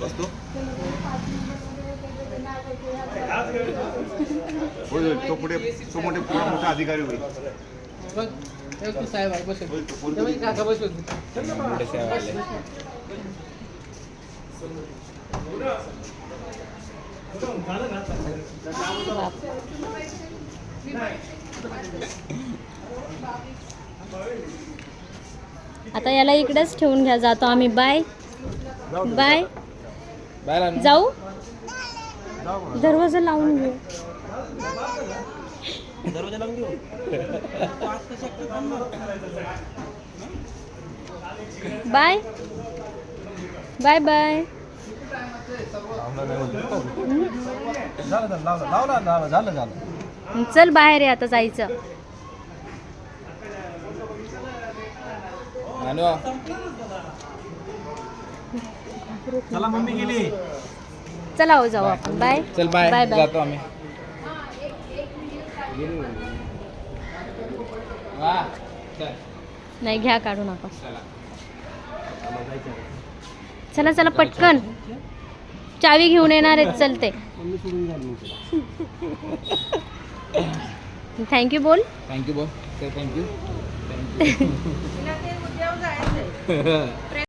तो पुढे तो मोठे पुढे मोठा अधिकारी होईल. साहेब. आता याला इकडेच ठेवून घ्या जातो आम्ही. बाय. बाय. जाऊ? दरवाजा लावून घेऊ. बाय. Bye bye. चल बाहेर आहे आता जायचं. आणू. चला हो जाऊ आपण. बाय चल बाय बाय बाय जातो आम्ही. वा चल. नाही घ्या काढू नका चला. चला चला पटकन. चावी घेऊन येणार आहेत चलते थँक्यू बोल. थँक्यू बोल. Thank you thank you